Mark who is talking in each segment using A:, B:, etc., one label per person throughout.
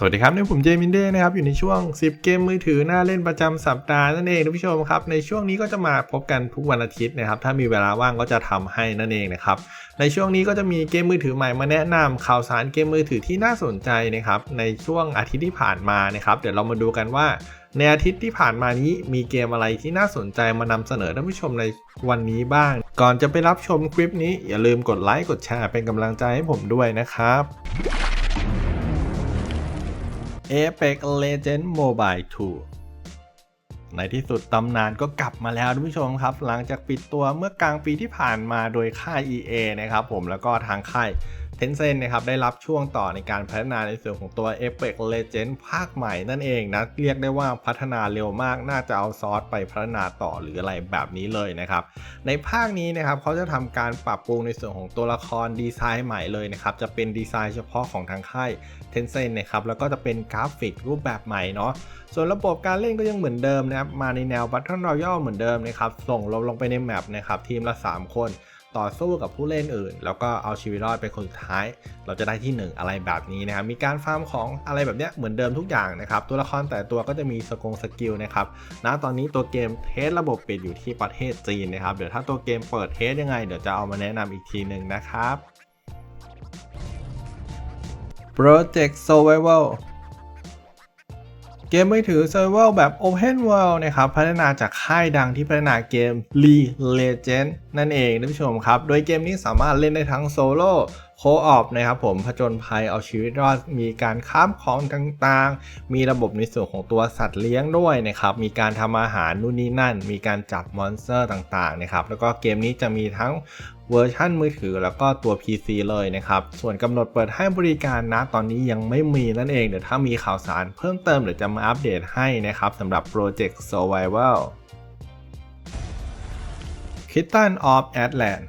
A: สวัสดีครับนี่ผมเจมินเด้นะครับอยู่ในช่วง 10 เกมมือถือน่าเล่นประจำสัปดาห์นั่นเองท่านผู้ชมครับในช่วงนี้ก็จะมาพบกันทุกวันอาทิตย์นะครับถ้ามีเวลาว่างก็จะทำให้นั่นเองนะครับในช่วงนี้ก็จะมีเกมมือถือใหม่มาแนะนำข่าวสารเกมมือถือที่น่าสนใจนะครับในช่วงอาทิตย์ที่ผ่านมานะครับเดี๋ยวเรามาดูกันว่า ในอาทิตย์ที่ผ่านมานี้มีเกมอะไรที่น่าสนใจมานำเสนอท่านผู้ชมในวันนี้บ้าง ก่อนจะไปรับชมคลิปนี้อย่าลืมกดไลค์กดแชร์เป็นกำลังใจให้ผมด้วยนะครับ Apex Legends Mobile 2 ในที่สุดตำนานก็กลับมาแล้วท่านผู้ชมครับ หลังจากปิดตัวเมื่อกลางปีที่ผ่านมาโดยค่าย EA นะครับผมแล้วก็ทางค่าย Tencent นะครับได้รับช่วงต่อในการพัฒนาในส่วนของตัว Apex Legends ภาคใหม่นั่นเองนะ เรียกได้ว่าพัฒนาเร็วมากน่าจะเอาซอสไปพัฒนาต่อหรืออะไรแบบนี้เลยนะครับ ในภาคนี้นะครับเขาจะทำการปรับปรุงในส่วนของตัวละครดีไซน์ใหม่เลยนะครับ จะเป็นดีไซน์เฉพาะของทางค่าย Tencent นะครับแล้วก็จะเป็นกราฟิกรูปแบบใหม่เนาะส่วนระบบการเล่นก็ยังเหมือนเดิมนะครับมาในแนว Battle Royale เหมือนเดิมนะครับส่งเราลงไปในแมปนะครับทีมละ 3 คนต่อสู้กับผู้เล่นอื่น แล้วก็เอาชีวิตรอดเป็นคนสุดท้าย เราจะได้ที่ 1 อะไรแบบนี้นะครับ มีการฟาร์มของอะไรแบบเนี้ยเหมือนเดิมทุกอย่างนะครับ ตัวละครแต่ตัวก็จะมีสกงสกิลนะครับณตอนนี้ตัวเกมเทสระบบปิดอยู่ที่ประเทศจีนนะครับ เดี๋ยวถ้าตัวเกมเปิดเทสยังไง เดี๋ยวจะเอามาแนะนำอีกทีหนึ่งนะครับ Project Survival เกมมือถือ Survival แบบ Open World นะครับ พัฒนาจากค่ายดังที่พัฒนาเกม League Legends นั่นเองท่านผู้ชมครับ โดยเกมนี้สามารถเล่นได้ทั้งโซโล่ โคออฟนะครับผมผจญภัยเอาชีวิตรอดมีการค้ามของต่างๆ มีระบบในส่วนของตัวสัตว์เลี้ยงด้วยนะครับ มีการทำอาหารนู่นนี่นั่น มีการจับมอนสเตอร์ต่างๆนะครับ แล้วก็เกมนี้จะมีทั้งเวอร์ชันมือถือแล้วก็ตัว PC เลยนะครับ ส่วนกำหนดเปิดให้บริการนะ ตอนนี้ยังไม่มีนั่นเอง เดี๋ยวถ้ามีข่าวสารเพิ่มเติมเดี๋ยวจะมาอัปเดตให้นะครับสำหรับ Project Survival Kitten of Atlant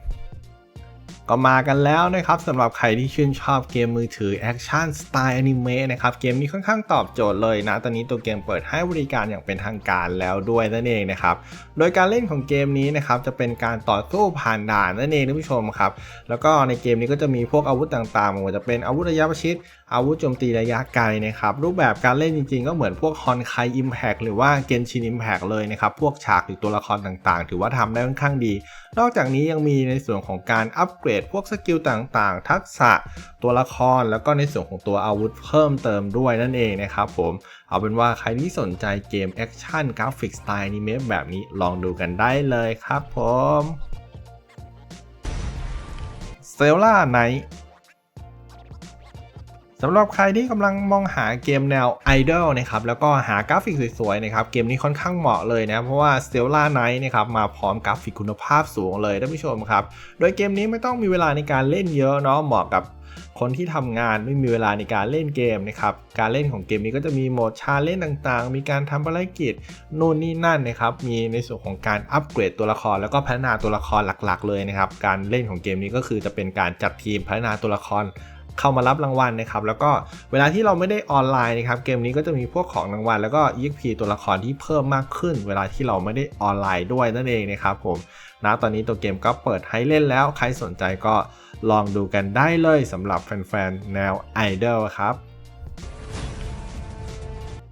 A: ก็มากันแล้วนะครับสำหรับใครที่ชื่นชอบเกมมือถือแอคชั่นสไตล์อนิเมะนะครับเกมนี้ค่อนข้างตอบโจทย์เลยนะ ตอนนี้ตัวเกมเปิดให้บริการอย่างเป็นทางการแล้วด้วยนั่นเองนะครับโดยการเล่นของเกมนี้นะครับจะเป็นการต่อสู้ผ่านด่านนั่นเองท่านผู้ชมครับแล้วก็ในเกมนี้ก็จะมีพวกอาวุธต่างๆไม่ว่าจะเป็นอาวุธระยะประชิดอาวุธโจมตีระยะไกลนะครับรูปแบบการเล่นจริงๆ ก็เหมือนพวกฮอนไคอิมแพกหรือว่าเกนชินอิมแพกเลยนะครับพวกฉากหรือตัวละครต่างๆ ถือว่าทำได้ค่อนข้างดี นอกจากนี้ยังมีในส่วนของการอัปเกรดพวกสกิลต่างๆ ทักษะตัวละครแล้วก็ในส่วนของตัวอาวุธเพิ่มเติมด้วยนั่นเองนะครับผมเอาเป็นว่าใครที่สนใจเกมแอคชั่นกราฟิกสไตล์อนิเมะแบบนี้ลองดูกันได้เลยครับผมเซลล่าไน สำหรับใครที่กำลังมองหาเกมแนวไอดอลนะครับแล้วก็หากราฟิกสวยๆนะครับเกมนี้ค่อนข้างเหมาะเลยนะเพราะว่า Stella Knight นะครับมาพร้อมกราฟิกคุณภาพสูงเลยท่านผู้ชมครับ โดยเกมนี้ไม่ต้องมีเวลาในการเล่นเยอะเนาะเหมาะกับคนที่ทำงานไม่มีเวลาในการเล่นเกมนะครับ การเล่นของเกมนี้ก็จะมีโหมดชาเล่นต่างๆ มีการทำภารกิจนู่นนี่นั่นนะครับ มีในส่วนของการอัปเกรดตัวละคร แล้วก็พัฒนาตัวละครหลักๆ เลยนะครับ การเล่นของเกมนี้ก็คือจะเป็นการจัดทีมพัฒนาตัวละคร เข้ามารับรางวัลนะครับแล้วก็เวลาที่เราไม่ได้ออนไลน์นะครับเกมนี้ก็จะมีพวกของรางวัลแล้วก็ EXP ตัวละครที่เพิ่มมากขึ้น เวลาที่เราไม่ได้ออนไลน์ด้วยนั่นเองนะครับผมนะตอนนี้ตัวเกมก็เปิดให้เล่นแล้ว ใครสนใจก็ลองดูกันได้เลยสำหรับแฟนๆ แนวไอดอลครับ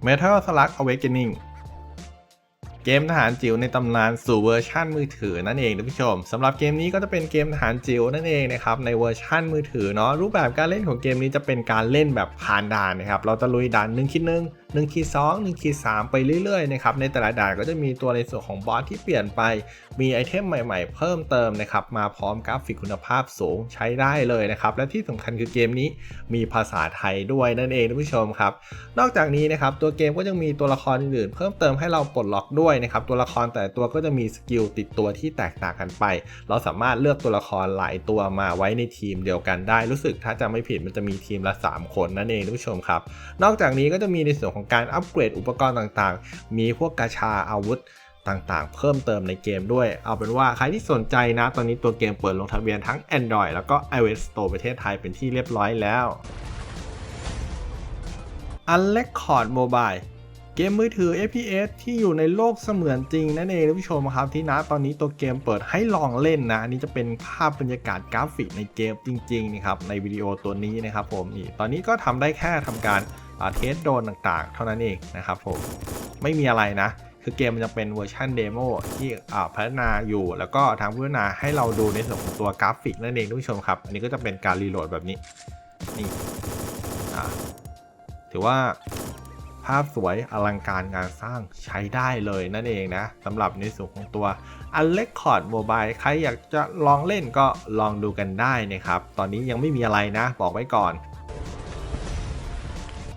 A: Metal Slug Awakening เกมทหารจิ๋วในตำนานสู่เวอร์ชั่นมือถือนั่นเองท่านผู้ชมสำหรับเกมนี้ก็จะเป็นเกมทหารจิ๋วนั่นเองนะครับในเวอร์ชั่นมือถือเนาะรูปแบบการเล่นของเกมนี้จะเป็นการเล่นแบบผ่านด่านนะครับเราจะลุยด่านนึงคิดหนึ่ง1คิด2 1คิด3ไปเรื่อยๆนะครับในแต่ละด่านก็จะมีตัวในส่วนของบอสที่เปลี่ยนไป มีไอเทมใหม่ๆ เพิ่มเติมนะครับมาพร้อมกราฟิกคุณภาพสูงใช้ได้เลยนะครับและที่สำคัญคือเกมนี้มีภาษาไทยด้วยนั่นเองท่านผู้ชมครับนอกจากนี้นะครับตัวเกมก็ยังมีตัวละครอื่นๆเพิ่มเติมให้เราปลดล็อกด้วยนะครับตัวละครแต่ตัวก็จะมีสกิลติดตัวที่แตกต่างกันไป เราสามารถเลือกตัวละครหลายตัวมาไว้ในทีมเดียวกันได้ รู้สึกถ้าจะไม่ผิดมันจะมีทีมละ 3 คนนั่นเองท่านผู้ชมครับนอกจากนี้ก็จะมีในส่วนของการอัปเกรดอุปกรณ์ต่างๆ มีพวกกาชาอาวุธต่างๆ เพิ่มเติมในเกมด้วย เอาเป็นว่าใครที่สนใจนะ ตอนนี้ตัวเกมเปิดลงทะเบียนทั้ง Android แล้วก็ iOS Store ประเทศไทยเป็นที่เรียบร้อยแล้ว Unrecord Mobile เกมมือถือ FPS ที่อยู่ในโลกเสมือนจริงนั่นเองท่านผู้ชมครับที่นะตอนนี้ตัวเกมเปิดให้ลองเล่นนะอันนี้จะเป็นภาพบรรยากาศกราฟิกในเกมจริงๆนะครับในวิดีโอตัวนี้นะครับผมนี่ตอนนี้ก็ทำได้แค่ทำการ เทสโดนต่างๆ เท่านั้นเองนะครับผมไม่มีอะไรนะ คือเกมมันจะเป็นเวอร์ชันเดโมที่พัฒนาอยู่ แล้วก็ทางพัฒนาให้เราดูในส่วนของตัวกราฟิกนั่นเองทุกผู้ชมครับ อันนี้ก็จะเป็นการรีโหลดแบบนี้นี่ถือว่าภาพสวยอลังการงานสร้างใช้ได้เลยนั่นเองนะสำหรับในส่วนของตัวอันเล็กคอร์ดโมบายใครอยากจะลองเล่นก็ลองดูกันได้นะครับ ตอนนี้ยังไม่มีอะไรนะ บอกไว้ก่อน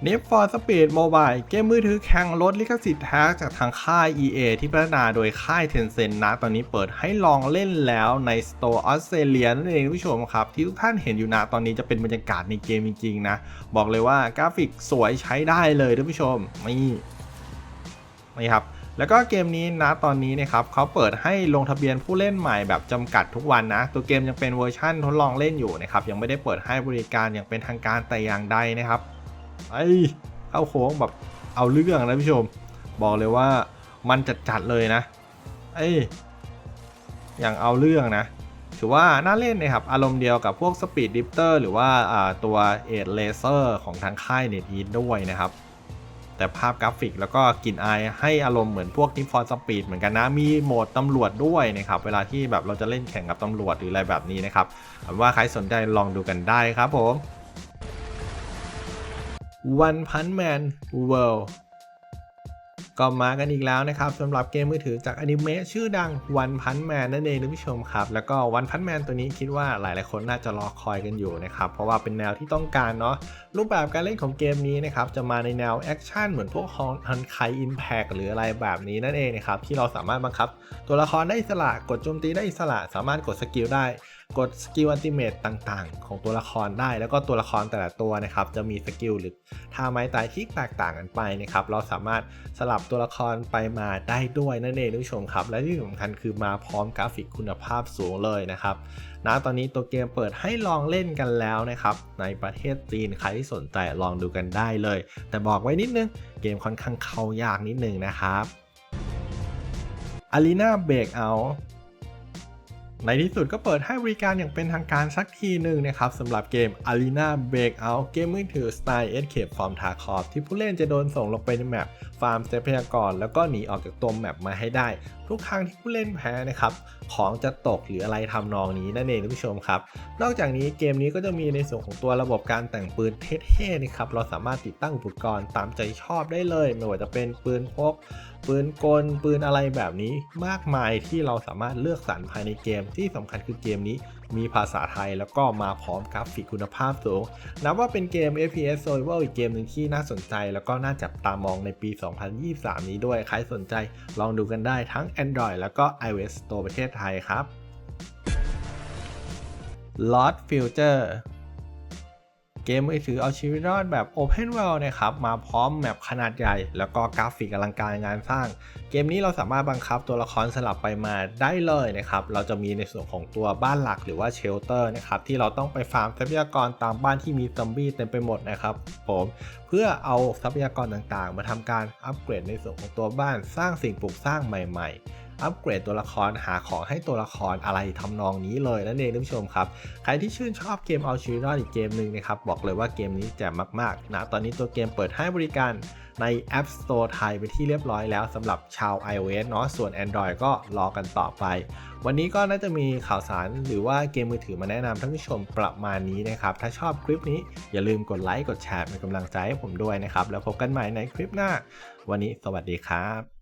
A: Need for Speed Mobile เกมมือถือแข่งรถลิขสิทธิ์แท้จากทางค่าย EA ที่พัฒนาโดยค่าย Tencent นะ ตอนนี้เปิดให้ลองเล่นแล้วใน Store ออสเตรเลียนั่นเองท่านผู้ชมครับ ที่ทุกท่านเห็นอยู่นะตอนนี้จะเป็นบรรยากาศในเกมจริงๆนะ บอกเลยว่ากราฟิกสวยใช้ได้เลยท่านผู้ชมนี่นี่ครับแล้วก็เกมนี้นะตอนนี้นะครับเขาเปิดให้ลงทะเบียนผู้เล่นใหม่แบบจำกัดทุกวันนะ ตัวเกมยังเป็นเวอร์ชั่นทดลองเล่นอยู่นะครับยังไม่ได้เปิดให้บริการอย่างเป็นทางการแต่อย่างใดนะครับ ไอ้เข้าโค้งแบบเอาเรื่องนะผู้ชม บอกเลยว่ามันจัดๆเลยนะเอ้อย่างเอาเรื่องนะถือว่าน่าเล่นนะครับ อารมณ์เดียวกับพวก Speed Drifter หรือว่าอ่าตัว e d Laser ของทางค่าย NetEase ด้วยนะครับ แต่ภาพกราฟิกแล้วก็กลิ่นอายให้อารมณ์เหมือนพวก Need for Speed เหมือนกันนะ มีโหมดตำรวจด้วยนะครับ เวลาที่แบบเราจะเล่นแข่งกับตำรวจหรืออะไรแบบนี้นะครับว่าใครสนใจลองดูกันได้ครับผม One Punch Man World ก็มากันอีกแล้วนะครับสำหรับเกมมือถือจากอนิเมะชื่อดัง One Punch Man นั่นเองท่านผู้ชมครับ แล้วก็ One Punch Man ตัวนี้คิดว่าหลายๆคนน่าจะรอคอยกันอยู่นะครับ เพราะว่าเป็นแนวที่ต้องการเนาะรูปแบบการเล่นของเกมนี้นะครับ จะมาในแนวแอคชั่นเหมือนพวกฮอนฮันไคอินแพกหรืออะไรแบบนี้นั่นเองนะครับ ที่เราสามารถบังคับ ตัวละครได้อิสระกดโจมตีได้อิสระ สามารถกดสกิลได้ กดสกิลอัลติเมตต่างๆ ของตัวละครได้ แล้วก็ตัวละครแต่ละตัวนะครับจะมีสกิลหรือท่าไม้ตายที่แตกต่างกันไปนะครับเราสามารถสลับตัวละครไปมาได้ด้วยนั่นเองท่านผู้ชมครับ และที่สำคัญคือมาพร้อมกราฟิกคุณภาพสูงเลยนะครับนะตอนนี้ตัวเกมเปิดให้ลองเล่นกันแล้วนะครับในประเทศจีนใครที่สนใจลองดูกันได้เลย แต่บอกไว้นิดนึงเกมค่อนข้างเข้ายากนิดนึงนะครับ Arena Breakout ในที่สุดก็เปิดให้บริการอย่างเป็นทางการสักทีหนึ่งนะครับสำหรับเกม Arena Breakout เกมมือถือสไตล์ Escape from Tarkov ที่ผู้เล่นจะโดนส่งลงไปในแมปฟาร์มทรัพยากรแล้วก็หนีออกจากตัวแมปมาให้ได้ ทุกครั้งที่ผู้เล่นแพ้นะครับของจะตกหรืออะไรทำนองนี้นั่นเองท่านผู้ชมครับ นอกจากนี้เกมนี้ก็จะมีในส่วนของตัวระบบการแต่งปืนเท่ๆนะครับเราสามารถติดตั้งอุปกรณ์ตามใจชอบได้เลย ไม่ว่าจะเป็นปืนพกปืนกลปืนอะไรแบบนี้มากมายที่เราสามารถเลือกสรรภายในเกมที่สำคัญคือเกมนี้มีภาษาไทยแล้วก็มาพร้อมกราฟิกคุณภาพสูง นับว่าเป็นเกม FPS Survival อีกเกมหนึ่งที่น่าสนใจ แล้วก็น่าจับตามองในปี 2023 นี้ด้วย ใครสนใจลองดูกันได้ทั้ง Android แล้วก็ iOS Store ประเทศไทยครับ Lost Future เกมมือถือเอาชีวิตรอดแบบ Open World นะครับ มาพร้อมแมปขนาดใหญ่ แล้วก็กราฟิกอลังการงานสร้าง เกมนี้เราสามารถบังคับตัวละครสลับไปมาได้เลยนะครับ เราจะมีในส่วนของตัวบ้านหลักหรือว่าเชลเตอร์นะครับ ที่เราต้องไปฟาร์มทรัพยากรตามบ้านที่มีซอมบี้เต็มไปหมดนะครับผมเพื่อเอาทรัพยากรต่างๆ มาทำการอัปเกรดในส่วนของตัวบ้านสร้างสิ่งปลูกสร้างใหม่ ๆ อัปเกรดตัวละครหาของให้ตัวละครอะไรทำนองนี้เลยนั่นเองท่านผู้ชมครับ ใครที่ชื่นชอบเกมเอาชีวิตรอดอีกเกมหนึ่งนะครับ บอกเลยว่าเกมนี้แจ่มมากๆนะตอนนี้ตัวเกมเปิดให้บริการใน App Store ไทยไปที่เรียบร้อยแล้วสำหรับชาว iOS เนาะส่วน Android ก็รอกันต่อไป วันนี้ก็น่าจะมีข่าวสารหรือว่าเกมมือถือมาแนะนำท่านผู้ชมประมาณนี้นะครับ ถ้าชอบคลิปนี้อย่าลืมกดไลค์กดแชร์เป็นกำลังใจให้ผมด้วยนะครับ แล้วพบกันใหม่ในคลิปหน้า วันนี้สวัสดีครับ